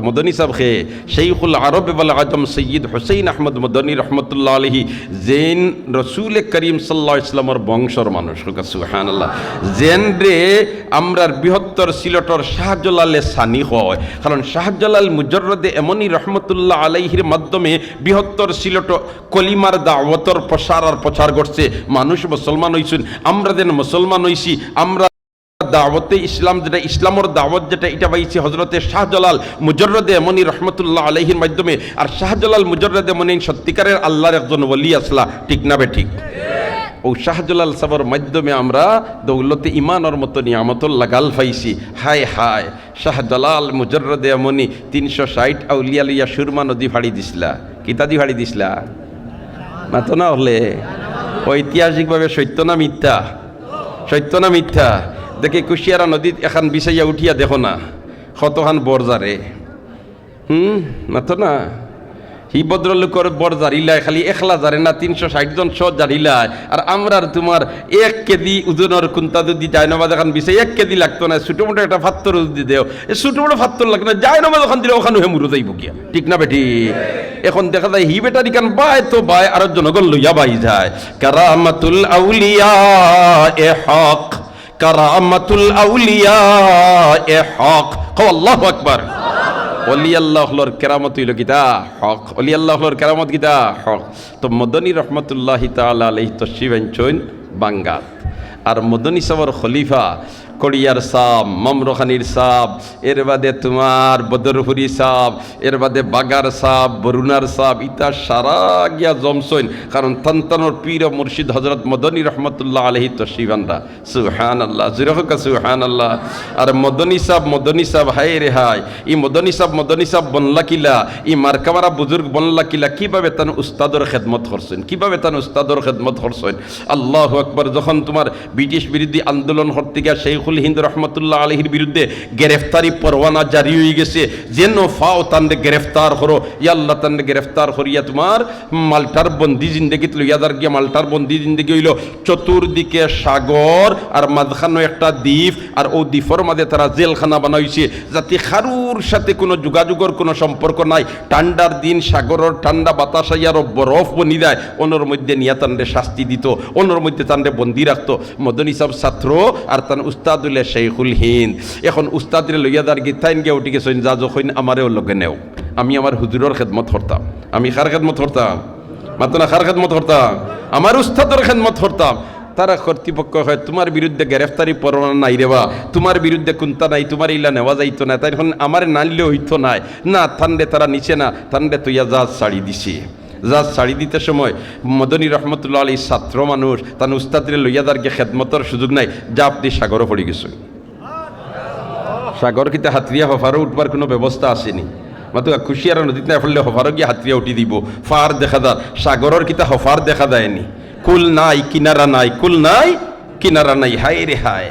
মদনী সাহেব খে শেইখুল আরব আজম সৈয়দ হুসেইন আহমদ মদনী রহমতুল্লাহ আলহি জেন রসুল করিম সাল্লাহ ইসলামর বংশর মানুষ। সুহান জেন রে আমরার বৃহত্তর সিলটর শাহজালালে সানি হয়। কারণ শাহজালাল মুজরদে এমনই রহমতুল্লাহ আলাইহির মাধ্যমে বৃহত্তর সিলট কলিমার দাওয়াতর প্রসার আর প্রচার করছে মানুষ মুসলমান হইছুন, আমরা যেন মুসলমান হইছি, আমরা দাওয়াতে ইসলাম যেটা, ইসলামর দাওয়াত যেটা, এটা পাইছে হজরতে শাহজালাল মুজররদে মনি রহমতুল্লাহ আলহির মাধ্যমে। আর শাহজালাল মুজররদে মনি সত্যিকারের আল্লাহর একজন ওলি আসলা, ঠিক না বে ঠিক? ও শাহজালাল সাবর মাধ্যমে আমরা দৌলতে ইমানর মতো নিয়ামতুল্লাহ গাল পাইছি। হায় হায়, শাহজালাল মুজররদে মনি তিনশো ষাট আউলিয়া লিয়া সুরমা নদী ফাড়ি দিছিলা কিতাদি ফাড়ি দিছিলা মাতো না হলে? ঐতিহাসিকভাবে সত্য না মিথ্যা? সত্য না মিথ্যা? দেখে কুশিয়ারা নদীত এখন বিছাইয়া উঠিয়া দেখো না, কতখান বরজারে হুম মাতো না। হি ভদ্রলোকের বর জারিলায় খালি একলা জারে না, তিনশো ষাট জন ছ জারিলায় আর আমরার তোমার এক কেজি ওজনের কুন্তা যদি না এখন বিছে এক কেজি লাগতো না, ছোটো মোটো একটা ফাত্তর যদি দেও। এই ছোটো মোটো ফাত্তর লাগতো না যায় না যখন দিলে ওখানে হেমুরো যাইব গিয়া ঠিক না বেটি? এখন দেখা যায় হি বেটারি কান বাই তো বাই আর জনগণ লইয়া বাই যায়। কারামাতুল আউলিয়া এ হক কারামাতুল আউলিয়া এ হক। কও আল্লাহ আকবার। অলি আল্লাহর কেরামত হইল গীতা, হক। অলি আল্লাহর কেরামত গীতা, হক। তো মদনী রহমতুল্লাহ তালা আলহি চৈন বাঙ্গাত। আর মদনী সাবর খলিফা কড়িয়ার সাপ, মমরখানির সাপ, এর বাদে তোমার বদরহুরি সাপ, এর বাদে বাগার সাপ, বরুণার সাপ, ইতা সারা গিয়া জমসইন। কারণ তন্তানোর পীর মুর্শিদ হজরত মদনী রহমতুল্লাহ আলহি তসিবানরা। সুহান আল্লাহ জিরহকা সুহান আল্লাহ আর মদনী সাহ মদনী সাহ হাই রে হাই ই মদনী সাহ মদনী সাহ বনলা কিলা? ই মার্কামারা বুজুর্গ বনলা কিলা? কীভাবে তান উস্তাদর খেদমত করছেন? কীভাবে তান উস্তাদর খেদমত করছেন? আল্লাহ আকবর, যখন তোমার ব্রিটিশ বিরোধী আন্দোলন করতে গিয়া শেখুল হিন্দ রহমতুল্লাহ আলহির বিরুদ্ধে গ্রেফতারি পরওয়ানা জারি হয়ে গেছে। যেন ফাও তান্ডে গ্রেফতার করো ইয়াল্লাহ তান্ডে গ্রেফতার করিয়া তোমার মাল্টার বন্দি জিন্দগি লইয়াদার গিয়া মাল্টার বন্দি জিন্দগি হইল চতুর্দিকে সাগর আর মাঝখানো একটা দ্বীপ আর ও দ্বীপের মাঝে তারা জেলখানা বানাইছে। যাতে খারুর সাথে কোনো যোগাযোগের কোনো সম্পর্ক নাই। ঠান্ডার দিন সাগরের ঠান্ডা বাতাস আইয়ার বরফ বনি দেয়। ওনার মধ্যে নিয়া তান্ডে শাস্তি দিত ওনার মধ্যে তান্ডে বন্দি রাখতো। মদনী সাহেব ছাত্র আর তান উস্তাদুল্লাহ শেখুল হিন্দ। এখন উস্তাদরে লইয়া দার গীতাইন গিয়ে উঠি গেছেন যা যখন আমারেও লগে নেও। আমি আমার হুজুরের খেদমত করতাম আমি খার খেদমত করতাম মাত্র না খার খেদমত করতাম আমার উস্তাদের খেদমত করতাম তারা কর্তৃপক্ষ হয় তোমার বিরুদ্ধে গ্রেফতারি পরোয়ানা নাই রেবা তোমার বিরুদ্ধে কুন্তা নাই তোমার ইলা নেওয়া যাইতো না তাই এখন আমার নানলেও হইতো নাই। না থান্ডে তারা নিচে না থান্ডে তুইয়া জাহাজ ছাড়ি দিছে। জাহাজ ছাড়ি দিতে সময় মদনী রহমতুল্লাহ আলী ছাত্র মানুষ, তার উস্তাদরে লইয়া দারকে খেদমতর সুযোগ নাই, যা আপনি সাগরও পড়ে গেছে সাগর কিতে হাতরিয়া হফারও উঠবার কোনো ব্যবস্থা আসেনি। মাত্র খুশিয়ার নদীতে না ফেললে হফারও গিয়ে হাতরিয়া উঠি দিব। ফার দেখা দার, সাগরের কিতা হফার দেখা দেয়নি। কুল নাই, কিনারা নাই, কুল নাই, কিনারা নাই, হায় রে হায়।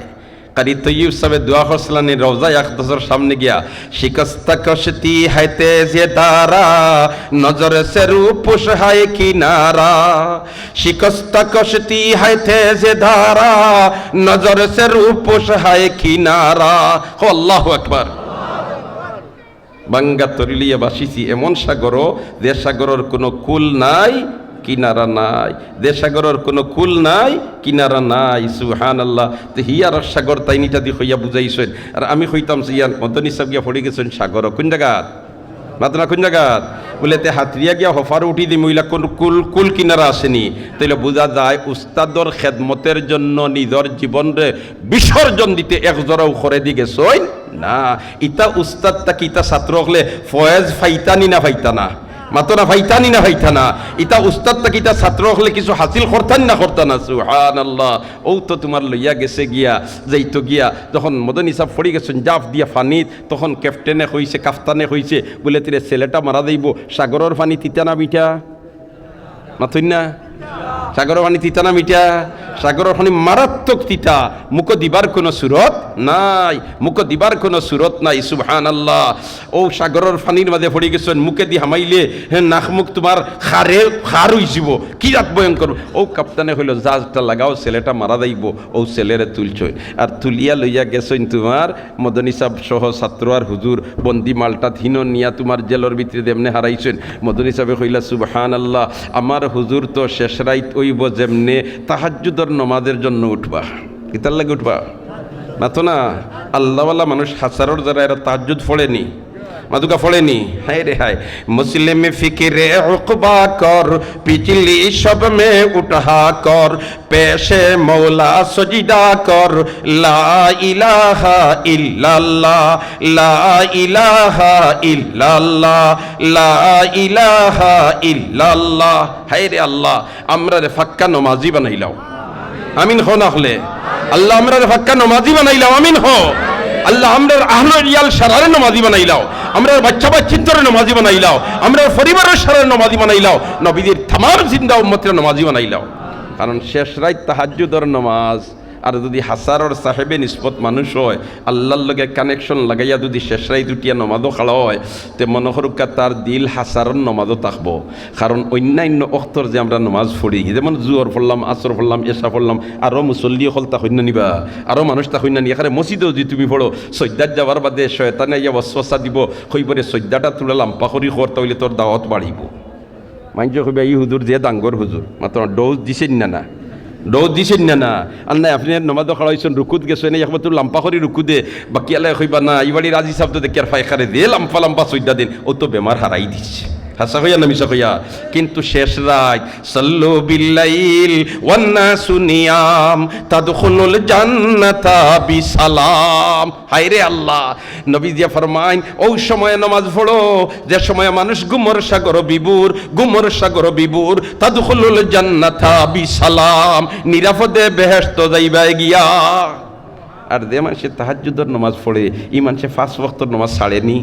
কারি তৈয়ব সাহেব দোয়া হসলানি রওজা আকদসর সামনে গিয়া। শিকস্তা হায় তেজে দারা নজর সে রূপুষ হায় কিনারা। শিকস্তা কশতি হায় তেজে দারা নজর সে রূপুষ হায় কিনারা। হো আল্লাহু আকবার। বাঙ্গা তরিলিয়া বাসিছি, এমন সাগর যে সাগরের কোনো কুল নাই। কিনারা নাই। দেশাগরের কোনো কুল নাই, কিনারা নাই সুহান আল্লাহ তো হিয়ার সাগর তাই নিটা দি হইয়া বুঝাইছেন। আর আমি হইতাম যে ইয়ার মদনী সাহেব গিয়া পড়ে গেছেন সাগর। কোন জায়গাত? মাতনা, কোন জায়গাত? বলে তে হাতরিয়া গিয়া হফার উঠি দি মহিলা কোন কুল কুল কিনারা আসেনি। তাইলে বোঝা যায় উস্তাদর খেদমতের জন্য নিজের জীবনরে বিসর্জন দিতে এক জরাও করে দি গেছই না, ইতা উস্তাদ তাকে ইতা ছাত্র হলে ফয়েজ ফাইতানি না ফাইতানা? মাতনা ফাইতানি না ফাইতানা ইতা উস্তাদ তাকে ইতা ছাত্র হলে কিছু হাসিল করতান না করতানা হান আল্লাহ ও তো তোমার লইয়া গেছে গিয়া, যাইতো গিয়া, যখন মদন হিসাব পড়ি গেছেন, জাফ দিয়া ফানিত, তখন ক্যাপ্টেনে হইছে, কাফতানে হইছে, বলে, তিরে ছেলেটা মারা যাইব, সাগরের ফানি তিতা না বিটা মাথুন না? সাগরের পানি তিতা না মিঠা? সাগরের পানি মারাত্মক তিতা। মুখ দিবার কোনো সুরত নাই। মুখ দিবার কোনো সুরত নাই সুবহান আল্লাহ ও সাগরের পানির মাঝে পড়ে গেছেন। মুখে দি হামাইলে, হে নাক মুখ তোমার খারে খার হইছিব কি রাত ভয়ঙ্কর ও কাপ্তানে হইল জাজটা লাগাও ছেলেটা মারা যাইব ও ছেলেরে তুলছই আর তুলিয়া লইয়া গেছেন তোমার মদনী সাহ সহ ছাত্র আর হুজুর বন্দি মালটা থিন নিয়া তোমার জেলর ভিতরে দেমনে হারাইছেন মদনী সাহেব কইলা সুবহান আল্লাহ আমার হুজুর তো শেষ রাইত ওইব যেমনে তাহাজুদর নমাজের জন্য উঠবা। কিতার লাগে উঠবা? না তো না, আল্লাহওয়ালা মানুষ হাসারর যারা এরা তাহাজুদ ফড়েনি মাদুকা ফড়েনি। হায় রে হায়। মুসলিম ফিকিরে উকবা কর পিছলি সব মে উঠা কর, পেশে মৌলা সজিদা কর, লা ইলাহা ইল্লাল্লাহ, লা ইলাহা ইল্লাল্লাহ, লা ইলাহা ইল্লাল্লাহ। হায় রে আল্লাহ, আমরা রে ফাক্কা নমাজি বানাইলাও আমিন হো না হলে। আল্লাহ আমরা রে ফাক্কা নমাজি বানাইলাও আমিন হো। আল্লাহ, আমরা আহল রিয়াল সারারে নমাজি বানাইলাও আমরা বাচ্চা বাচ্চিন্তরে নমাজি বানাইলাও আমরা পরিবারের সারারে নমাজি বানাইলাও নবীদের তামাম জিন্দা উম্মতের নমাজি বানাইলাও কারণ শেষ রাত তাহাজ্জুদর নমাজ। আর যদি হাসারর সাহেবে নিষ্পত মানুষ হয়, আল্লাহর লগে কানেকশন লাগাইয়া যদি শেষ রাই দুটিয়া নমাজও খাড়া হয়, তে মনে করুকা তার দিল হাসারর নমাজও থাকব। কারণ অন্যান্য অক্তর যে আমরা নমাজ পড়ি, যেমন জুয়র পড়লাম, আসর পড়লাম এসা পড়লাম আরও মুসল্লি হল তা হইনা নিবা আরও মানুষ তা হইনা নি এখানে মসজিদেও যদি তুমি পড়ো সৈদ্যাত যাবার বাদে শয়তানে ইয়া বসবসা দিব কইবরে সৈদ্যাটা তুলে লাম্পা করি খর তাহলে তোর দাওয়াত বাড়িব। মাইজ কইবা, এই হুজুর যে ডাঙ্গর হুজুর, মাত্র ডোজ দিছেন না না? ডোজ দিছে না না আর নাই আপনি নমাজ খাড়াইছেন রুকুত গেছেন একবার তোর লাম্পা করি রুকু দে বাকি আলাই কৈবা না এইবাড়ি রাজি হিচাপটো তো দেখি আর ফাইখারে দে লাম্পা লাম্পা সৈদ্যা দিন ও তো বেমার হারাই দিচ্ছে হাসা হইয়া না হইয়া কিন্তু শেষ রাত সাল্লু বিল্লাইল ওয়ান্নাসু নিয়াম তাদখুলুল জান্নাতা বিসালাম। হায়রে আল্লাহ নবী দিয়া ফরমাইন ওই সময় নামাজ পড়ো, যে সময় মানুষ গুমর সাগর বিবুর, গুমর সাগর বিবুর, তাদখুলুল জান্নাতা বিসালাম। নিরাপদে বেহেশত যাইবা গিয়া। আর যে মানুষে তাহাজ্জুদর নামাজ পড়ে ই মানুষে ফার্স্ট ওয়াক্তর নামাজ ছাড়েনি।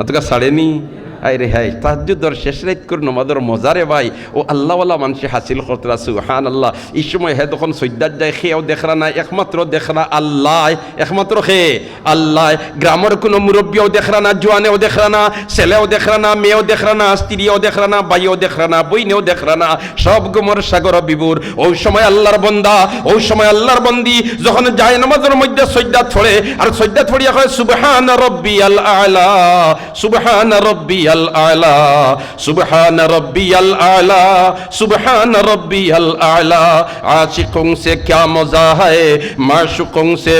অতকা ছাড়েনি। আই হাই তাহাজ্জুদর শেষ রাত করে নমাজের মজারে ভাই। ও আল্লাহওয়ালা মানুষে হাসিল করতে আসু হান আল্লাহ এই সময় হে তখন সৈদ্যাত যায় খেয়েও দেখরা না একমাত্র দেখরা আল্লাহ। একমাত্র খে আল্লাহ। গ্রামের কোনো মুরব্বীও দেখরা না, জোয়ানেও দেখরা না, ছেলেও দেখরা না, মেয়েও দেখরা না, স্ত্রীও দেখরা না বাইও দেখরা না, বইনেও দেখরা না। সব গুমর সাগর বিবুর। ওই সময় আল্লাহর বন্দা ওই সময় আল্লাহর বন্দি। যখন যায় নামাজের মধ্যে সৈদ্যাত ছড়ে আর সৈদ্যাত ছড়িয়া হয় সুবহান রব্বি আল আলা সুবহান রব্বি রব্বিয়াল আলা, সুবহান রব্বিয়াল আলা, সুবহান রব্বিয়াল আলা। সে মজা হায় সে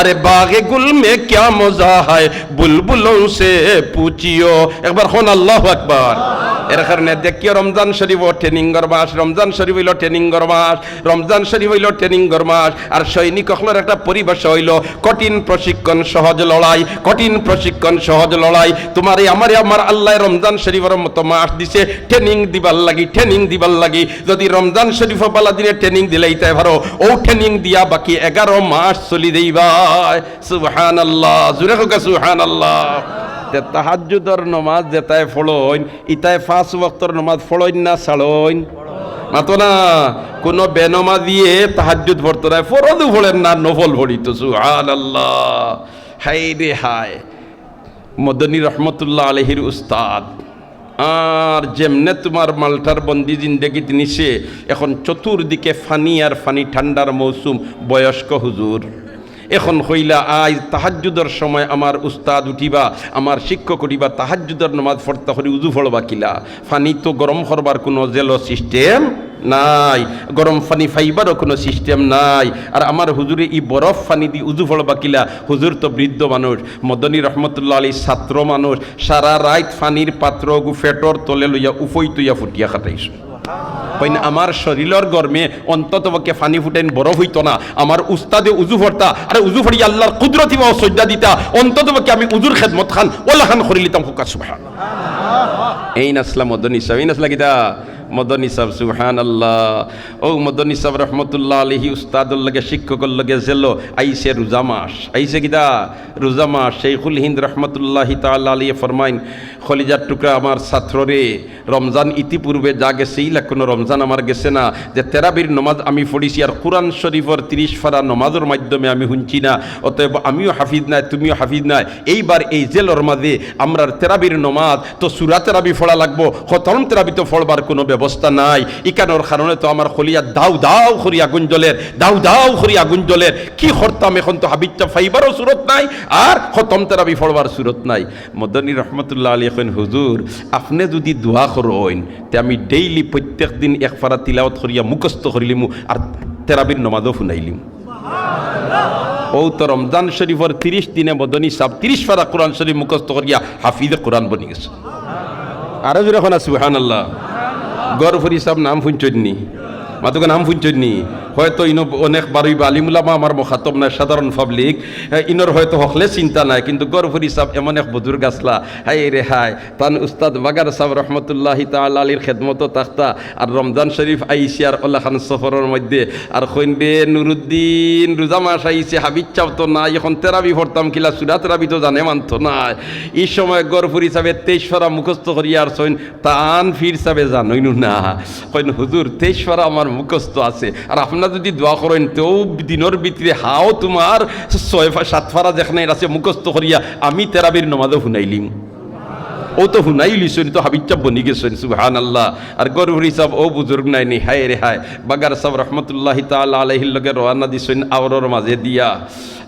আরে বাগে গুল মে মজা হায় সে একবার হন এর কারণে দেখিও রমজান শরীফ ট্রেনিংর মাস, রমজান শরীফ হইল ট্রেনিংর মাস, রমজান শরীফ হইল ট্রেনিংর মাস, আর সৈনিক অখলের একটা পরিবেশ হইল কঠিন প্রশিক্ষণ সহজ লড়াই, কঠিন প্রশিক্ষণ সহজ লড়াই। তোমার এই আমার আমার আল্লাহ রমজান শরীফের মতো মাস দিছে ট্রেনিং দিবার লাগি ট্রেনিং দিবার লাগি। যদি রমজান শরীফ বালা দিনে ট্রেনিং দিলেই তাই ভালো, ও ট্রেনিং দিয়া বাকি এগারো মাস চলি দেইবাই সুবহান আল্লাহ জুড়ে হোক সুবহান আল্লাহ তে তাহাজ্জুদর নমাজ যেতায় ফড়ইন ইতায় পাঁচ ওয়াক্তর নমাজ ফড়ইন না ছাড়ইন। মাতো না, কোন বেনমা দিয়ে তাহাজ্জুদ পড়তো না ফরদু ফড়েন না, নফল ভরিত সুহান আল্লাহ হাই রে হায়। মদনী রহমতুল্লাহ আলহির উস্তাদ। আর যেমনে তোমার মালটার বন্দি জিন্দেগি নিছে এখন চতুর্দিকে ফানি আর ফানি ঠান্ডার মৌসুম, বয়স্ক হুজুর। এখন হইলা আজ তাহাজ্জুদর সময় আমার উস্তাদ উঠিবা, আমার শিক্ষক উঠিবা, তাহাজ্জুদর নমাজ ফরতা হরি উজু ফলবা কিলা। ফানি তো গরম করবার কোনো জেলো সিস্টেম নাই। গরম পানি ফাইবারও কোনো সিস্টেম নাই। আর আমার হুজুরে ই বরফ পানি দি উজু ফলবা কিলা হুজুর তো বৃদ্ধ মানুষ, মদনী রহমতুল্লাহ আলী ছাত্র মানুষ। সারা রাত ফানির পাত্র গু ফেটর তলে লইয়া উফই তুইয়া ফুটিয়া খাটাইছো। আমার শরীরের গরমে অন্তত পক্ষে ফানি ফুটেন বরফ হইতো না। আমার উস্তাদে উজু ফরতা। আরে উজু ফরি আল্লাহর কুদরতি বা সজ্জা দিতা। অন্তত পক্ষে আমি উজুর খেদমত খান। ওলা খান করি লিতাম হুকা সুবহান এই নাসলা মদনী সাহেব, এই নাসলা কিতা? মদনী সাহেব সুহান আল্লাহ ও মদনী সাহেব, রহমতুল্লাহ আলহি উস্তাদুল লগে, শিক্ষকর লগে জেলো আইসে রোজা মাস। আইসে কিদা রোজা মাস। শেখুল হিন্দ রহমতুল্লাহ তাল আলী ফরমাইন, খলিজার টুকরা আমার ছাত্ররে রমজান ইতিপূর্বে যা গেছে, ইলা কোনো রমজান আমার গেছে না। যে তেরাবির নমাজ আমি পড়িছি আর কোরআন শরীফর তিরিশ ফারা নমাজের মাধ্যমে আমি শুনছি না। অতএব আমিও হাফিজ নাই, তুমিও হাফিজ নাই। এইবার এই জেলর মাঝে আমরার তেরাবির নমাজ, তো সুরা তেরাবি ফোড়া লাগবো, খতম তেরাবি তো ফড়বার কোনো ব্যবস্থা নাই। ইকানোর কারণে তো আমার খলিয়া দাও দাও খরি আগুন জ্বলের দাও দাও খরি আগুন জ্বলের কি করতাম এখন তো হাবিচ্চা ফাইবারও সুরত নাই, আর খতম তেরাবি ফড়বার সুরত নাই। মদনী রহমতুল্লাহ আলী এখন হুজুর, আপনি যদি দোয়া করইন তে আমি ডেইলি প্রত্যেক দিন এক ফারা তিলাওত করিয়া মুখস্থ করিলিমু আর তেরাবির নমাজও শুনাইলিম ও তো রমজান শরীফর তিরিশ দিনে মদনী সাহ তিরিশ ফারা কোরআন শরীফ মুখস্থ করিয়া হাফিজে কোরআন বনি গেছে। আরও গরফরি সাহেব নাম শুনছনি মাতুকে নাম শুনছনি হয়তো ইনো অনেক বারুই বা আলিমুলামা আমার মখাতব নাই, সাধারণ পাবলিক। ইনোর হয়তো হকলে চিন্তা নাই, কিন্তু গরফরি সাহেব এমন এক বধুর গাছলা হাই রে হাই, তান উস্তাদ বাগার সাহেব রহমতুল্লাহ তাল আলীর খেদমত তাখতা। আর রমজান শরীফ আইসি আর ওল্লা খান সফরের মধ্যে। আর কইনবে নুরুদ্দিন, রোজা মাস আইসে হাবিজ চাও তো নাই, এখন তেরাবি ভরতাম কিলা, সুরা তেরাবি তো জানে মানতো না এই সময় গরফুরি সাহেব তেইশ ফরা মুখস্থ করিয়া আর সইন তান ফির সাহেবে জানইনু না। কইন, হুজুর তেইশ ফরা আমার মুখস্থ আছে। আর আপনার যদি দোয়া করেন, তেও দিনের ভিতরে হাও তোমার ছয় ফা- সাত ফারা যেখানে আছে, মুখস্থ করিয়া আমি তেরাবির নমাজও শুনাইলিম ও তো হুনাই লিসন তো হাবিচ্চা বনি গেছেন সুবহান আল্লাহ আর গরুর হিসাব ও বুজুর্গ নাই নি, হায় রে হায়। বাগার সাহ রহমতুল্লাহ তাল আলহির লগে রওয়ানা দিছেন আওরর মাঝে দিয়া।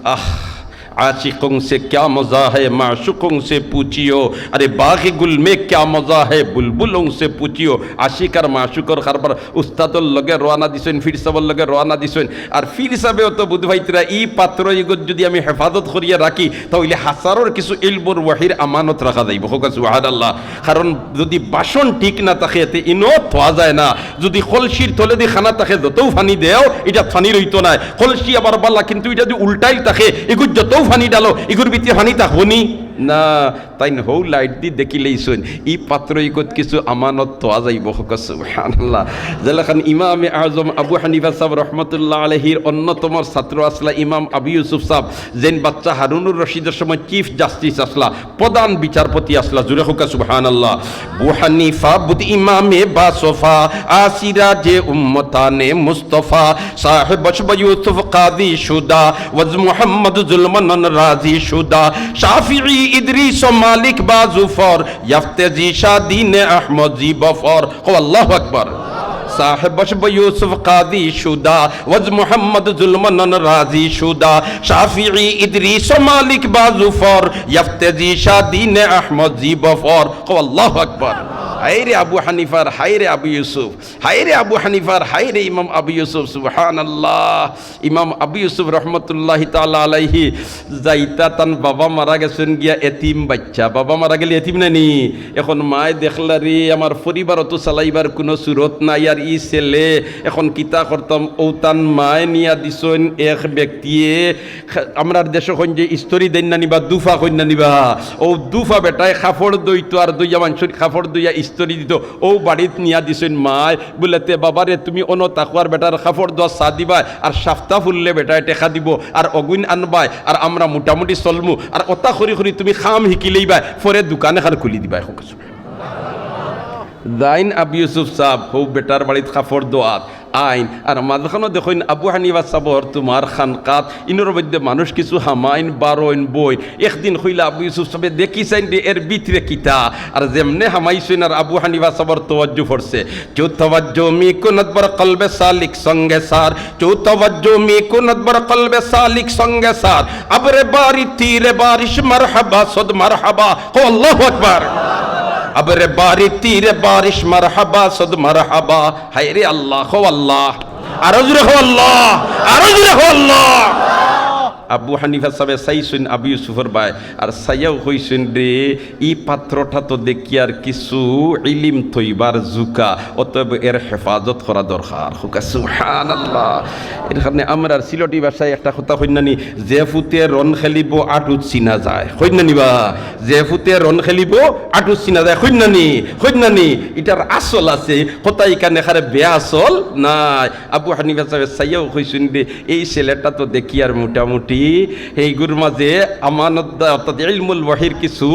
আহ। आशिकों से क्या मज़ा है माशुकों से पूछियो अरे बाग गुल में क्या मज़ा है बुलबुलों से पूछियो আশিক আর মাসুকর কারবার উস্তাদর লগে রওনা দিছেন ফির সাবর লগে রওনা দিছেন আর ফির সাহেবেও তো বুধ ভাইতরা ই পাত্র ইগত যদি আমি হেফাজত করিয়া রাখি তাহলে হাসারর কিছু ইলবর ওয়াহির আমানত রাখা যাইব হোক সুহাদাল্লাহ কারণ যদি বাসন ঠিক না থাকে এতে ইনো থোয়া যায় না যদি কলসির তলে দিয়ে খানা থাকে যতও ফানি দেও এটা ফানি রইতো না কলসি আবার বাল্লা কিন্তু এটা যদি উল্টাইল থাকে এগুর যতও ফানি ডালো ইগুর বিতি ফানি তা নি। না, তাই হৌ লাইট দি দেখিলেই শুন ই পাত্র ইকত কিছু আমানত তোয়া যাইব সুবহানাল্লাহ। যেলাখান ইমাম আজম আবু হানিফা সাহেব রহমতুল্লাহ আলহির অন্যতম ছাত্র আসলা ইমাম আবু ইউসুফ সাহেব, যেন বাচ্চা হারুনুর রশিদের সময় চিফ জাস্টিস আসলা, প্রধান বিচারপতি আসলা জুড়ে হোকা, সুবহানাল্লাহ। বু হানিফা বুদ ইমামে বা সোফা আসিরা যে উম্মতানে মুস্তফা, সাহেব বশব ইউসুফ কাদি শুদা ওয়াজ মুহাম্মদ জুলমান রাজি শুদা শাফিঈ ইদরিস ও মালিক বাজুফর ইয়াফতেজি শাদিন আহমদ জি বফর ও আল্লাহু আকবার সাহেব ইউসুফ কাদি শুদা ওয়াজ মুহাম্মদ জুলমান রাজি শুদা শাফিঈ ইদরিস মালিক বাজুফর শাদিন আহমদ জি বফর আবু হানিফার আবু ইউসুফ আবু হানিফার ইমাম আবু ইউসুফ সুবহান আল্লাহ ইমাম আবু ইউসুফ রহমতুল্লাহ তালা আলাইহি যাইতা তান বাবা মারা গেছেন গিয়া এতিম বাচ্চা বাবা মারা গেলে এতিম নানি এখন মায় দেখলা আমার পরিবার তো চালাইবার কোনো সুরত নাই আর ই ছেলে এখন কিতা করতাম? ও তান মায় নিয়া দিছন এক ব্যক্তিয়ে। আমরা দেশ এখন যে স্তরি দেন না নিবা, দুফা কন্যা নিবা। ও দুফা বেটায় খাফড় দইতো আর দইয়া মানুষের খাফড় দইয়া স্তরি দিত। ও বাড়িত নিয়া দিছেন মায়। তে বাবারে তুমি অন তাকুয়ার বেটার খাফড় দোয়া চা দিবা আর সাফতা ফুললে বেটায় টেকা দিব আর অগুন আনবাই আর আমরা মোটামুটি চলমু। আর অতা খরি খরি তুমি খাম শিকিলেইবা পরে দোকান এখন খুলি দিবা এখন দাইন আবু ইউসুফ সাহ হৌ বেটার বাড়িত কাপড় দোয়াত, আইন। আর মাঝখানো দেখুন আবু হানিবা সাবর তোমার খানকাত, ইনোর মধ্যে মানুষ কিছু হামাইন, বারইন বই একদিন হইলে আবু ইউসুফ সাহেব দেখিছেন যে এর ভিতরে কিতা। আর যেমনে হামাইছেন আর আবু হানিবা সাবর তোয়াজ্জু পড়ছে। চৌ তওয়াজ্জু মি কুনত বর কলবে সালিক সঙ্গে সার। চৌ তওয়াজ্জু মি কুনত বর কলবে সালিক সঙ্গে সার। আবরে বারি তীরে বারিশ মারহাবা, সদ মারহাবা। ও আল্লাহু আকবার। আবরে বারি তীরে বারিশ, মারহাবা, সদ মারহাবা। হায়রে আল্লাহ, হো আল্লাহ। আরও জুড়ে হো আল্লাহ, আরও জুড়ে হো আল্লাহ। আবু হানিফা সাহেব চাইছেন আবু ইউসুফর ভাই। আর সাইয়াও কইছেন রে, ই পাত্রটা তো দেখি আর কিছু ইলিম থইবার জুকা, অতএব এর হেফাজত করা দরকার। হুকা সুহান আল্লাহ এখানে আমরা সিলটি ভাষায় একটা কথা কইনানি যে ফুতে রন খেলিব আটুত চিনা যায়। কইনানি বা? যে ফুতে রন খেলিব আটুত চিনা যায়। কইনানি কইনানি এটার আসল আছে। কথা এখানে খারে বেয়া আসল? নাই। আবু হানিফা সাহেব সাইয়াও কইছেন রে, এই ছেলেটা তো দেখি আর মোটামুটি এইগুর মাঝে আমানত ওয়াহির কিছু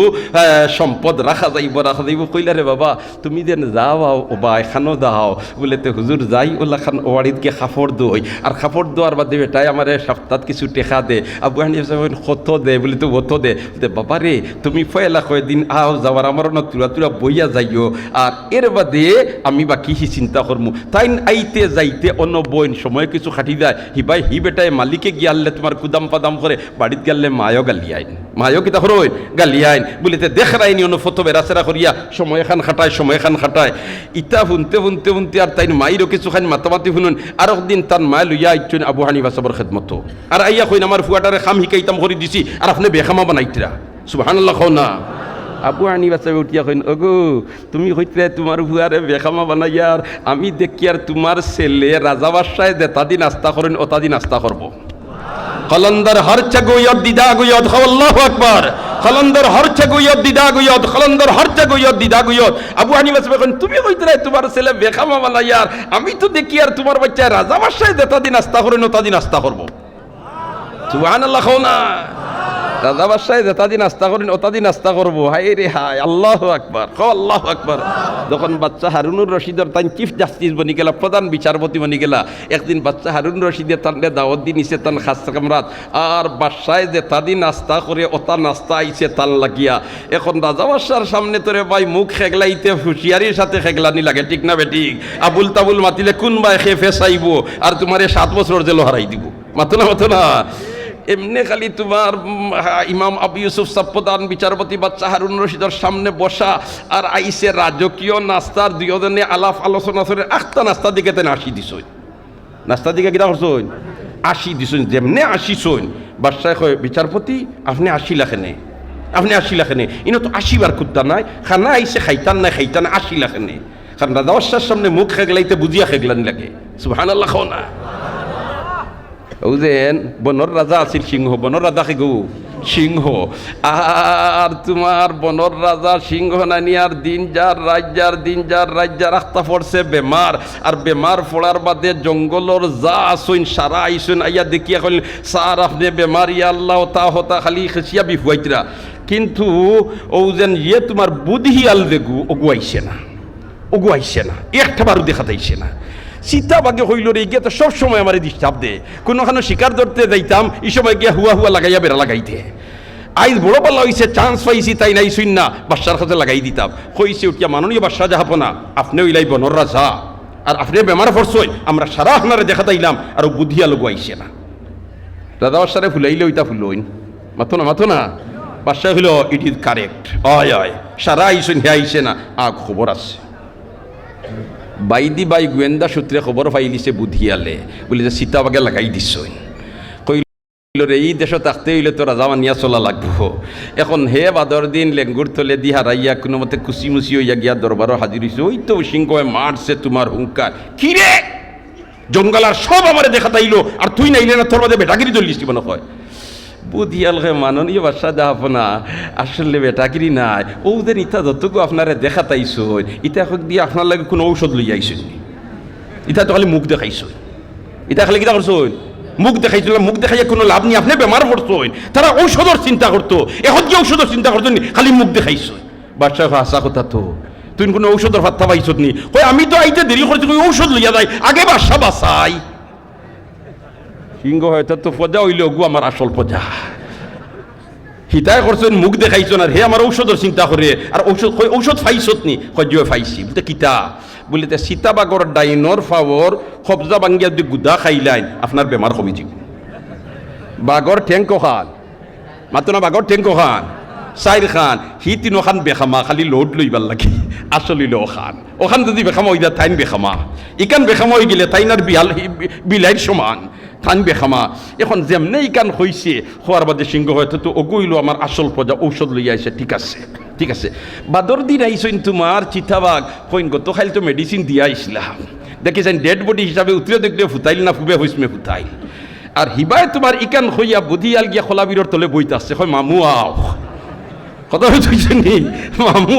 সম্পদ রাখা যাইব রাখা যাইব। কইলা রে বাবা, তুমি যেন যাও বা এখানো দাও বলে তো হুজুর যাই, ওলা খান ওয়ারিদকে খাফড় দই আর খাফড় দেওয়ার বাদে বেটাই আমার সপ্তাহ কিছু টেকা দে। আবু হানিফ কত দে, বলে তো অত দে। বাবা রে, তুমি ফয়লা কয়দিন আও যাওয়ার আমার না তুরা তুরা বইয়া যাইও। আর এর বাদে আমি বাকি হি চিন্তা করমু। তাই আইতে যাইতে অন্য বইন সময় কিছু খাটি দেয় হি ভাই হি বেটায় মালিকে গিয়ালে তোমার কুদাম পাদাম করে, বাড়িতে গেলে মায়ও আইন মায়ও কিতা করো গালি আইন বলিতে দেখ রাইনি অন্য ফটো বেড়াচেরা করিয়া সময় খান খাটায়, সময় খান খাটায়। ইটা শুনতে শুনতে শুনতে আর তাই মাইরও কিছু খান মাতামাতি শুনুন আর একদিন তার মায় লইয়া আইছেন আবু হানিফা সাবর খেদমতো। আর আইয়া কইন, আমার ফুয়াটারে খাম শিকাইতাম করে দিছি, আর আপনি বেখামা বানাইতরা। সুবহানাল্লাহ খাও না। আবু আনি বাচ্চা উঠিয়া কইন, ওগো, তুমি হইতে তোমার ভুয়ারে বেখামা বানাইয়ার? আমি দেখি আর তোমার ছেলে রাজা বাসায় দেতা দিন আস্তা করেন, ওতা দিন আস্তা করব। কলন্দর হরচা গুয়ত দিদা গুয়ত আল্লাহু আকবার। কলন্দর হরচা গুয়ত দিদা গুয়ত কলন্দর হরচা গুয়ত দিদা গুয়ত আবু হানিফা সাহেব তুমি কইতে রে তোমার ছেলে বেখামা বানাইয়ার আমি তো দেখি আর তোমার বাচ্চা রাজা বাসায় দেতা দিন আস্তা করে, নতা দিন আস্তা করব। সুবহানাল্লাহ, খাও না। রাজা বাসায় যেটা দিন আস্তা করেন ওটা দিন আস্তা করব। হাই রে হাই আল্লাহ আকবার ক আল্লাহ আকবার। যখন বাচ্চা হারুনুর রশিদর তাই চিফ জাস্টিস বনি গেলা, প্রধান বিচারপতি বনি গেলা, একদিন বাচ্চা হারুন রশিদের তানলে দাওয়াত দিন ইসে তান খাস কামরাত, আর যেটা দিন নাস্তা করে ওটা নাস্তা আইছে তান লাগিয়া। এখন রাজা বাসার সামনে তোরে ভাই মুখ খেগলাইতে হুঁশিয়ারির সাথে খেগলানি লাগে, ঠিক না বেঠিক আবুল তাবুল মাতিলে কোন বাই খে ফেসাইব? আর তোমার সাত বছর জেল হারাই দিব। মাতো না মাতো না? এমনি খালি তোমার ইমাম আবু ইউসুফ সাপ্পদান বিচারপতি বাচ্চা হারুন রশিদের সামনে বসা আর আইসে রাজকীয় নাস্তার দুজনে আলাপ আলোচনা করে আখতা নাস্তা দিকে তেন আসি দিছই। নাস্তা দিকে কিনা করছই? আসি দিছই, যেমনে আসিছই বাদশাহ কয়, বিচারপতি, আপনি আসি লাখেনে আপনি আসি লাখেনে ইনো তো আসিবার কুত্তা নাই। খানা আইসে খাইতান নাই, খাইতান আসি লাখেনে কারণ রাজা সামনে মুখ খেগলাইতে বুঝিয়া খেগলানি লাগে। সুবহানাল্লাহ খাও না। বুঝেন বনর রাজা আছিল সিংহ, বনর রাজা কে গৌ? সিংহ। আর তোমার বনর রাজা সিংহ নানি আর দিন যার রাজ্যার দিন যার রাজ্যার রাস্তা পড়ছে বেমার। আর বেমার পড়ার বাদে জঙ্গলর যা আসইন সারা আইসইন আইয়া দেখিয়া কইল সার আপনি বেমার আল্লাহ, তা হতা খালি খেসিয়া বিহুয়াইতরা। কিন্তু ও যেন ইয়ে তোমার বুদ্ধি আল দেগু ওগুয়াইছে না ওগুয়াইছে না একটা বারু দেখা যাইছে না। সীতা বাগে হইল রে, গিয়ে তো সবসময় আমার ডিস্টার্ব দে। কোনোখানে শিকার ধরতে যাইতাম, এই সময় গিয়ে হুয়া হুয়া লাগাইয়া বেড়া লাগাইতে। আইজ বড় পাল্লা হইছে চান্স পাইছি তাই নাই শুন না বাচ্চার কাছে লাগাই দিতাম। কইছে উঠিয়া মাননীয় বাদশাহ যাহাপনা আপনি ওইলাই বনর রাজা। আর আপনি বেমার পড়ছই আমরা সারা আপনারে দেখা তাইলাম, আর বুদ্ধিয়া লগু আইছে না। রাজা বাদশারে ফুলাইলে ওইটা ফুলইন। মাথো না মাথো না। বাদশাহ হইল ইট ইজ কারেক্ট অয় অয় সারা আইসুন, হে আইছে না, আ খবর আছে। বাইদি বাই গোয়েন্দা সূত্রে খবর পাইলিছে বুধিয়ালে। বলি যে সীতাবাগে লাগাই দিছ কইল রে এই দেশ থাকতে হইলে তো রাজা মানিয়া চলা লাগব এখন হে বাদর দিন লেঙ্গুর তলে দি হারাইয়া কোনো মতে কুচি মুচি হইয়া গিয়া দরবারও হাজির হইছে ওই তো সিংহে মারছে তোমার হুঙ্কার কি রে জঙ্গলার সব আমারে দেখা তাইলো। আর তুই নাইলে না তোর মাঝে বেটাগিরি চল্লিশ মনে হয় বুধিয়াল হে মাননীয় বাসা যা আপনা আসলে বেটাগিরি নাই। ওদের ইটা যতটুকু আপনারে দেখা তাইছো ইটা হোক দিয়ে আপনার লাগে কোনো ঔষধ লই আইছেন ইটা তো খালি মুখ দেখাইছো ইটা খালি কিটা করছ মুখ দেখাইছিল মুখ দেখাইয়া কোনো লাভ নেই, আপনি বেমার পড়ছো তারা ঔষধর চিন্তা করতো এখন কি ঔষধর চিন্তা করতো খালি মুখ দেখাইছো বাদশাহ হাসা কথা তো। তুই কোনো ঔষধের ভাত্তা পাইছত নি? কই আমি তো আইতে দেরি করছি ঔষধ লইয়া যাই। আগে বাসা বাসাই সিংহ হয়তো তো পজা হইলে ওগু আমার আসল পজা। হিতায় করছেন মুখ দেখাইছেন আর হে আমার ঔষধের চিন্তা করে আর ঔষধ ঔষধ ফাইছত নি সহ্য ফাইছি। বলতে কিতা? বলিতে সীতাবাগর ডাইনর ফাওর খবজা বাঙ্গিয়া যদি গুদা খাইলাইন আপনার বেমার কমি যাব। বাগর ঠেং খান। মাতো না বাগর ঠেং খান। সাইর খান। হি তিনো খান বেখামা, খালি লোড লইবার লাগি। আসলিল খান। ওখান যদি বেখামা হইয়া তাইন বেখামা। ইকান বেখামা হয়ে গেলে তাইনার বিহাল বিলাইর সমান। থানবে খামা এখন যেমনে কান হইছে হওয়ার বাদে সিংহ হয় তো ওগুইলো আমার আসল প্রজা ঔষধ লইয়া আইসে ঠিক আছে ঠিক আছে। বাদর দিন আইসইন তোমার চিতাবাগ কইন গত খাইল তো মেডিসিন দিয়া দেখি দেখেছেন ডেড বডি হিসাবে উতরে দেখলে ফুতাইল না, ফুবে হইসমে ফুতাইল আর হিবায় তোমার ইকান হইয়া বুধিয়াল গিয়া খোলা খোলাবিরর তলে বইতে আসছে হয় মামু আও কথা হইছে নি মামু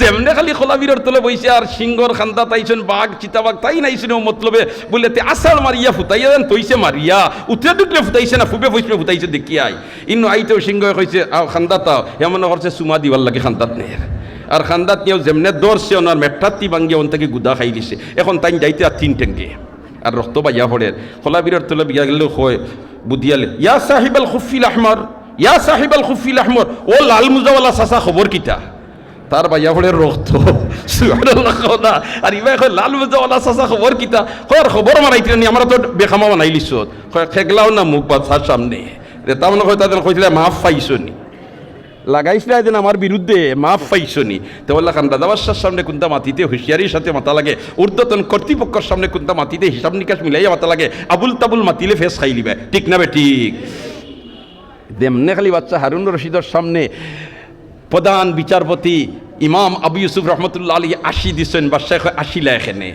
যেমনে খালি খোলা খোলাবিরর তলে বইছে আর সিংহর খান্দা তাইছেন, বাঘ, চিতাবাঘ, তাই নাইছেন ও মতলবে। বললে, তে আসাল মারিয়া ফুতাইয়া দেন তৈছে মারিয়া। উতরে দুটলে ফুতাইছে না, ফুবে ফুসবে ফুতাইছে, দেখি আই ইন্ন আইতেও সিংহ কইছে, আও খান্দা তাও এমন করছে, সুমা দিবার লাগে খান্দাত নের আর খান্দাত নিয়েও যেমনে দৌড়ছে ওনার মেট্টাত্তি ভাঙ্গিয়া ওন থেকে গুদা খাই দিছে। এখন তাই যাইতে আর তিন টেঙ্গে। আর রক্ত বাইয়া পড়ে। খোলাবিরর তলে বিয়া গেলে হয় বুদিয়ালে, ইয়া সাহিবাল খুফিল আহমর। ইয়া সাহিবাল খুফিল আহমর ও লাল মুজাওয়ালা চাচা, খবর কিতা? তার বাইয়া পড়ে রক্ত। আর ইবা কয়, লাল মুজাওয়ালা চাচা, খবর কিতা? খবর খবর মারাইতে নি আমরা তো বেখামা বানাইলিছ কয়, খেগলাও না মুখ বাচ্চার সামনে। রেতা মনে হয় তাদের কইছিলে, মাফ পাইছো নি। লাগাইছিল যেন আমার বিরুদ্ধে, মাফ পাইছো নি। তো বললা খান দাদা বাসার সামনে কোনটা মাতিতে হুঁশিয়ারির সাথে মাথা লাগে। ঊর্ধ্বতন কর্তৃপক্ষের সামনে কোনটা মাতিতে হিসাব নিকাশ মিলাইয়া মাথা লাগে। আবুল তাবুল মাতিলে ফেস খাই লিবে ঠিক না বে, ঠিক? দেমনে খালি বাচ্চা হারুন রশিদর সামনে প্রধান বিচারপতি ইমাম আবু ইউসুফ রহমতুল্লা আলী আশি দিচ্ছেন বাদশাহ আশিলা এখানে।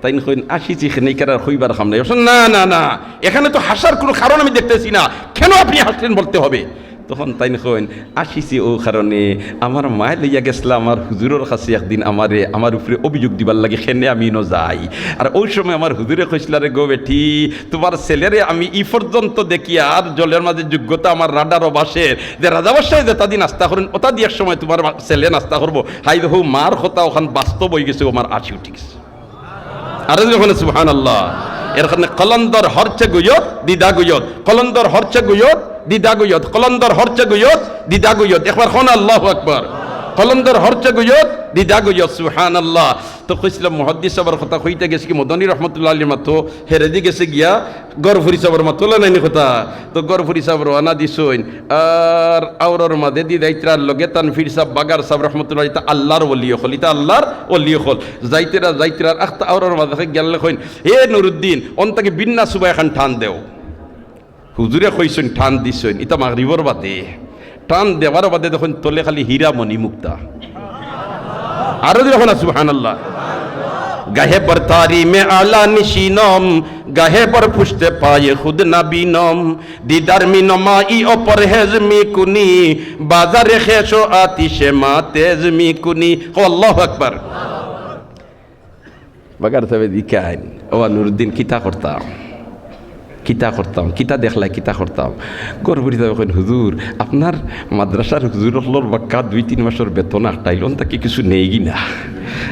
তাই কইন আসিছি এখানে কারার হইবার সামনে। না না না, এখানে তো হাসার কোনো কারণ আমি দেখতেছি না। কেন আপনি হাসলেন বলতে হবে? তখন তাই কইন, আসিছি ও কারণে, আমার মায় লইয়া গেছিলাম আমার হুজুরের কাছে একদিন আমারে, আমার উপরে অভিযোগ দিবার লাগে সেনে আমি ন যাই। আর ওই সময় আমার হুজুরে কইছিল রে, গো বেটি, তোমার ছেলেরে আমি ই পর্যন্ত দেখি, আর জলের মাঝে যোগ্যতা আমার রাডারও বাসের যে রাজাবাসায় যে তাদি নাস্তা করেন ওটা দিয়ে সময় তোমার ছেলে নাস্তা করব। হাই দেখো মার কথা ওখান বাস্তব হয়ে গেছে আমার আশি উঠে গেছে। আর যখন সুহান আল্লাহ এখানে কলন্দর হরচে গুয়ত, দিদা গুয়ত। কলন্দর হরচে গুয়ত, দিদা গুয়ত। কলন্দর হরচে গুয়ত, দিদা গুয়ত। একবার খন আল্লাহ আকবার। কলন্দর হরচে গুয়ত, দিদা সুহান আল্লাহ তো কইছিলাম, মহাদ্দিস সাবার কথা কইতে গেছে কি, মদনী রহমতুল্লাহ আলীর মাতো হেরেদি গেছে গিয়া গরফুরি সাবার মাতো নাইনি কথা। তো গরফুরি সাবর আনা দিছইন। আর আওরর মাঝে দি দাইত্রার লগে তান তানফির সাহ, বাগার সাহ, রহমতুল্লাহ ইতা আল্লাহর ওলিয় হল ইতা আল্লাহর ওলিয় হল যাইতেরা, যাইতেরার আখতা আওরর মাঝে গেলে কইন, হে নুরুদ্দিন, অন্তাকে বিন্না সুবা এখন ঠান দেও। হুজুরে কইছেন ঠান দিছেন ইতা মাগরিবর বাদে। টান দেওয়ার বাদে দেখুন তলে খালি হীরা মণি মুক্তা। আরও দেখো না সুহান আল্লাহ গাহে পর তারি মে আলা নিশিনম, গাহে পর পুষ্টে পায়ে খুদ না বিনম দিদার মিনমা ই অপর হেজমি কুনি, বাজারে খেসো আতিশে মা তেজমি কুনি। আল্লাহ আকবার। বাগার তবে দিকাইন ও নুরুদ্দিন কিতা করতাম কিতা করতাম, কিতা দেখলাই কিতা করতাম। গর্বরি কইন, হুজুর, আপনার মাদ্রাসার হুজুর হলোর বাক্কা দুই, তিন মাসের বেতন আটাইলন তাকে কিছু নেই না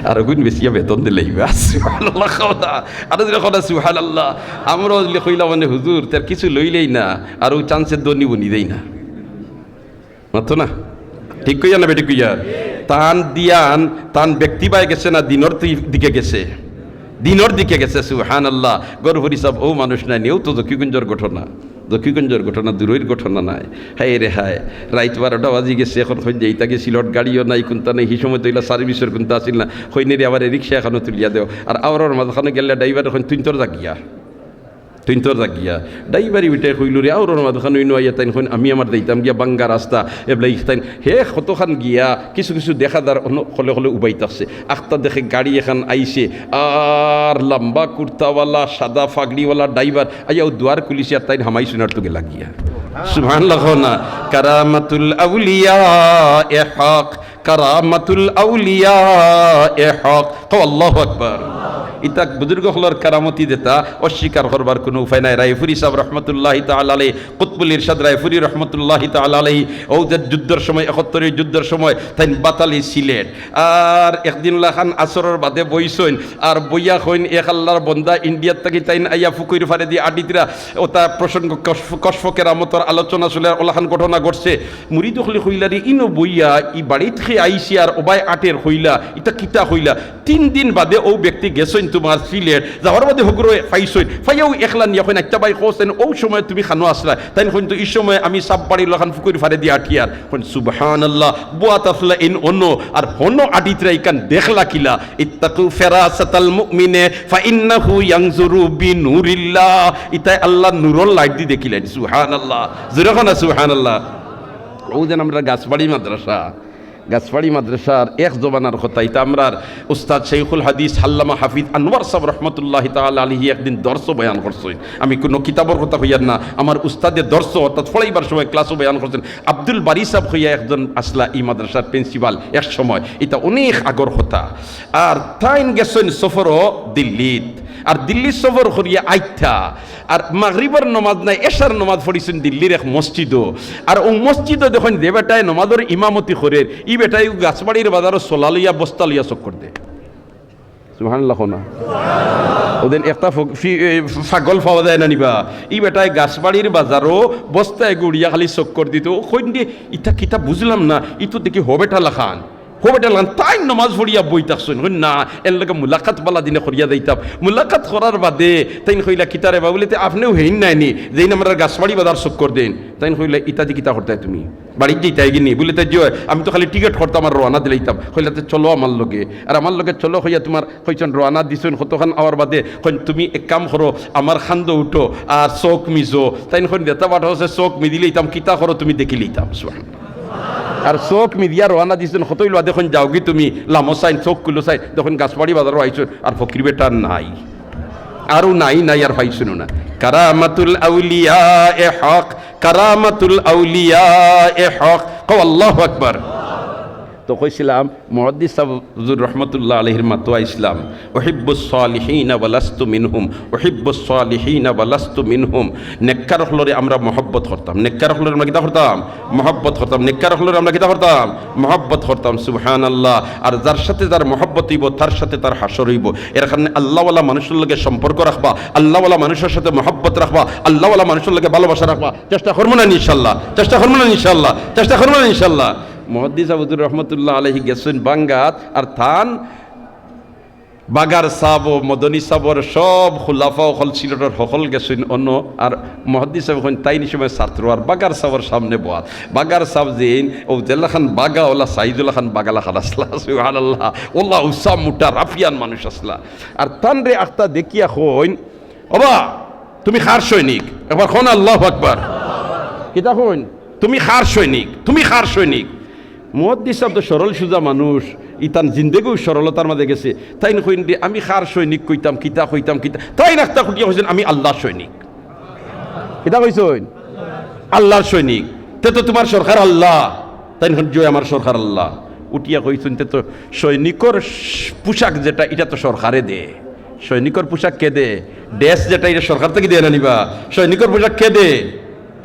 আর ওগুন বেশিয়া বেতন খাওয়া আর সুবহানাল্লাহ, আমরাও কইলাম মানে হুজুর, তার কিছু লইলেই না, আর ওই চান্সের দনি বনি দেই না। মাতো না? ঠিক কইয়া না বেটি কইয়া? তান দিয়ান তান ব্যক্তি পায় গেছে না, দিনর দিকে গেছে? দিনর দিকে গেছে সুহান আল্লাহ গর্ভরি সব, ও মানুষ নাই নিয়েও তো দক্ষিণগঞ্জর ঘটনা। দক্ষিণগঞ্জের ঘটনা, দূরের ঘটনা নাই। হায় রে হায় রাইত বারোটা বাজি গেছে, এখন হয়ে যাই তাকে সিলট গাড়িও নাই, কোনটা নেই, সেই সময় তৈলা সার্ভিসের কোনটা আসিল না, সৈন্যের আবার রিক্সা এখনও তুলিয়া দেও। আর আওয়ার মাঝখানে গেলে ড্রাইভার এখন তুই তোর জাগিয়া। তুই তোর জাগিয়া ড্রাইভারি বিটে কইল রে আওর মাঝখানে ইনো আইয়া তাই হইন আমি আমার দিতাম গিয়া বাঙ্গা রাস্তা এবলাই তাই হে কতখান গিয়া, কিছু কিছু দেখাদার হলে হলে উবাইতাছে আখতা দেখে গাড়ি এখন আইছে আর লম্বা কুর্তাওয়ালা সাদা ফাগড়িওয়ালা ড্রাইভার আইয়া ও দুয়ার কুলিছে আর তাই হামাই শোনার তো গেলা গিয়া সুবহান না কারামাতুল আউলিয়া, এ হক। কারামাতুল আউলিয়া, এ হক। তো, আল্লাহু আকবার ইতাক বুজুর্গ হলর কারামতি দেতা, অস্বীকার করবার কোনো উপায় নাই। রায়ফুরি সাহেব রহমতুল্লাহ তালাই কুতবুল ইরশাদ রায়ফুরি রহমতুল্লাহ তালাই ও যে যুদ্ধের সময় একাত্তরের যুদ্ধের সময়, তাই বাতালি সিলেট। আর একদিন খান আসরের বাদে বইসইন, আর বইয়া হইন এক আল্লাহর বন্দা ইন্ডিয়ার থেকে তাইন আইয়া ফুকুর ফারে দিয়ে আডিতরা, ও তার প্রসঙ্গ কষ্ফ কেরামতর আলোচনা চলে ওলাখান ঘটনা ঘটছে। মুড়ি দখলি হইলারি ইনো বইয়া, ই বাড়ি থেকে আইসি আর ওবাই আটের হইলা ইটা কিতা হইলা। তিন দিন বাদে ও ব্যক্তি গেছেন তোমার সিলেট যাওয়ার মধ্যে হগুরো পাইছই ফাইয়াও একলা নিয়ে এখন একটা বাই কোসেন ও সময় তুমি খানো আসলা তাই কিন্তু এই সময় আমি সাব বাড়ি লখান ফুকুরি ফারে দিয়ে আঠিয়ার সুবহান আল্লাহ বুয়াত আফলা ইন অন্য আর হন আটিতরা ইকান দেখলা কিলা? ইত্তাকু ফেরাসাতাল মুমিনে ফা ইন্নাহু ইয়ানজুরু বিনুরিল্লাহ ইতাই আল্লাহ নূরল লাইট দি দেখিলেন, সুবহানাল্লাহ। জুরখান সুবহানাল্লাহ। ও যেন আমরা গাছবাড়ি মাদ্রাসা। গাছবাড়ি মাদ্রাসার এক জবানার কথা, এটা আমরার উস্তাদ শেখুল হাদিস হাল্লামা হাফিজ আনোয়ার সাহেব রহমতুল্লাহ তাল আলহি একদিন দর্শ বয়ান করছেন। আমি কোনো কিতাবর কথা হইয়ার না, আমার উস্তাদের দর্শ অর্থাৎ ফলাইবার সময় ক্লাসও বয়ান করছেন। আব্দুল বারি সাহেব হইয়া একজন আসলা ই মাদ্রাসার প্রিন্সিপাল এক সময়, এটা অনেক আগর কথা। আর তাইন গেছেন সফরও দিল্লিত। আর দিল্লি সফর করিয়া আইথা আর মাগরিবর নমাজ নাই এশার নমাজ পড়িছেন দিল্লির এক মসজিদও। আর ও মসজিদও দেখুন যে বেটায় নমাজের ইমামতি করে ই বেটায় গাছবাড়ির বাজারও সোলা লইয়া বস্তা লইয়া চক্কর দে সুহান না ওদের একটা ফ- ফি- এ, ছাগল পাওয়া যায় না নিবা। ই বেটায় গাছবাড়ির বাজারও বস্তায় গুড়িয়া খালি চক্কর দিত। কইন দিয়ে ইটা কিতা বুঝলাম না ইতো দেখি হবেটা লাখান। হবেটা লাখান তাই নমাজ পড়িয়া বই থাকছেন হইন না, এর লগে মুলাকাত বালা দিনে করিয়া দিতাম মুলাকাত করার বাদে তাই কইলা, কিতারে বা বলিতে আপনিও হেইন নাইনি যেই আমরা গাছবাড়ি বাজার চক্কর দেন। তাই কইলা ইত্যাদি কিতা করতে তুমি? বাড়ির যেইটাই গিনি? বলে তাই জিও আমি তো খালি টিকিট করতাম আর রওনা দিলাইতাম। কইলা, তো চলো আমার লগে। আর আমার লগে চলো হইয়া তোমার কইছেন রওনা দিছেন কতক্ষণ আওয়ার বাদে, কইন, তুমি এক কাম করো, আমার খান্দ উঠো আর চোখ মিজো। তাই কইন, দেতা বাটা হচ্ছে চোখ মিদিলেইতাম, কিতা করো তুমি দেখি লইতাম। সুহান আর চোখ মিডিয়া রোহানা দিয়েছেন কতই লোয়া দেখুন যাওগি তুমি। লামো চাইন, চোখ কুলো চাই দেখুন গাছবাড়ি বাজারও আইছুন আর ফকির বেটা নাই। আরও নাই নাই আর পাইছুন না। কারামাতুল আউলিয়া এ হক কারামাতুল আউলিয়া এ হক। কো আল্লাহ আকবার তো কইছিলাম, মহাদ্দিস সাহুজুর রহমতুল্লাহ আলহির মাতুয়া ইসলাম। ওহিব্বুস সালিহিনা মিনহুম ওহিব্বুস সালিহিনা ওয়ালাস্তু মিনহুম। নেককার হলরে আমরা মহব্বত করতাম। নেককার হলরে আমরা কিতা করতাম? মহব্বত করতাম। নেককার হলরে আমরা কিতা করতাম? মহব্বত করতাম সুবহান আল্লাহ আর যার সাথে যার মহব্বত হইব, তার সাথে তার হাসর হইব। এর কারণে আল্লাহওয়ালা মানুষের লগে সম্পর্ক রাখবা, আল্লাহওয়ালা মানুষের সাথে মহব্বত রাখবা, আল্লাহওয়ালা মানুষের লগে ভালোবাসা রাখবা। চেষ্টা করব না ইনশাল্লাহ। চেষ্টা করব না ইনশাল্লাহ। চেষ্টা করব না ইনশাল্লাহ। মহদ্দিস আবুদুর রহমতুল্লাহ আলহি গেছেন বাঙ্গাত, আর থান, বাগার সাব মদনী সাবর সব খুলাফা হল সিলটর সকল গেছেন অন্য, আর মহদ্দিস সাহেব এখন তাই সময় ছাত্র, আর বাগার সাবর সামনে বয়াত। বাগার সাব যেন ও জেলা খান বাগা ওলা সাইদুল্লাহ খান বাগালা খান আসলা সুহান আল্লাহ ওল্লা উসা মুটা রাফিয়ান মানুষ আসলা। আর তান রে আখতা দেখিয়া হইন, ওবা, তুমি খার সৈনিক এবার খন আল্লাহ আকবার। কিতা হইন তুমি খার সৈনিক, তুমি খার সৈনিক। মুহদ্দিস শব্দ সরল সুজা মানুষ, ইতান জিন্দেগিও সরলতার মাঝে গেছে। তাই কইন আমি খার সৈনিক কইতাম, কিতা কইতাম, কিতা তাই নাস্তা খুঁটিয়া কইছেন, আমি আল্লাহর সৈনিক। কিতা কইছেন? আল্লাহর সৈনিক। তে তো তোমার সরকার আল্লাহ। তাই জয় আমার সরকার আল্লাহ। উঠিয়া কইছেন, তে তো সৈনিকর পোশাক যেটা, এটা তো সরকারে দে। সৈনিকর পোশাক কে দে? ড্রেস যেটা, এটা সরকার থেকে দিয়ে না নিবা। সৈনিকর পোশাক কে দে?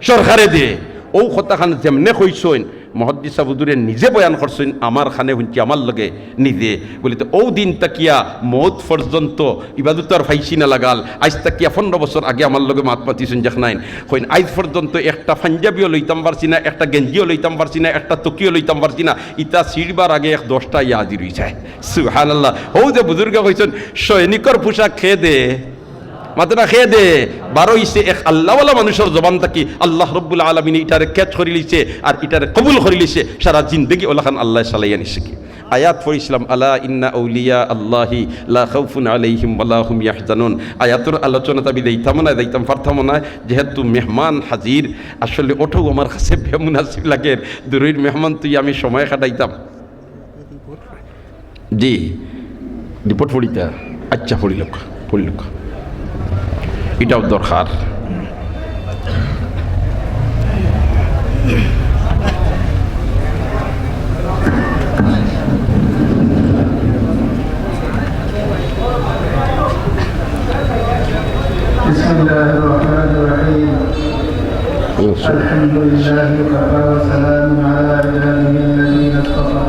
সরকারে দে। ও কথাখান যেমনে কইসইন মহদ্দি সাবুদুরে নিজে বয়ান করছেন, আমার খানে শুনছি আমার লগে নিজে। বলি তো ও দিন তাকিয়া মত পর্যন্ত ইবাদত আর ফাইসি না লাগাল। আজ তাকিয়া পনেরো বছর আগে আমার লগে মাত পাতিছেন নাইন। কইন, আজ পর্যন্ত একটা পাঞ্জাবিও লইতাম পারছি না, একটা গেঞ্জিও লইতাম পারছি না, একটা তকিও লইতাম পারছি না। ইতা সিঁড়বার আগে এক দশটা ইয়া হাজির যায় সুহান আল্লাহ হৌ যে বুজুর্গ কইছেন, সৈনিকর পোশাক খেয়ে দে। মাত্রা খেয়ে দে। বারো ইসে এক আল্লাহওয়ালা মানুষের জবান থাকি আল্লাহ রব্বুল আলমিন ইটারে ক্যাচ করি লিছে আর ইটারে কবুল করি লিছে। সারা জিন্দগি ওলাখান আল্লাহ সালাইয়া নিছে কি। আয়াত পড়িছিলাম আলা ইন্না আউলিয়া আল্লাহি লা খাউফুন আলাইহিম ওয়ালা হুম ইয়াহজানুন। আয়াতুর আলোচনা তাবি দেইতাম না দেইতাম পারতাম না যেহেতু মেহমান হাজির, আসলে ওঠো আমার কাছে বেমুনাসিব লাগে। দূরের মেহমান তুই, আমি সময় কাটাইতাম। জি, রিপোর্ট পড়িতা আচ্ছা পড়িলক পড়িলক এটাও দরকার بسم الله الرحمن الرحيم. الحمد لله وكفى وسلام على عباده الذين اصطفى.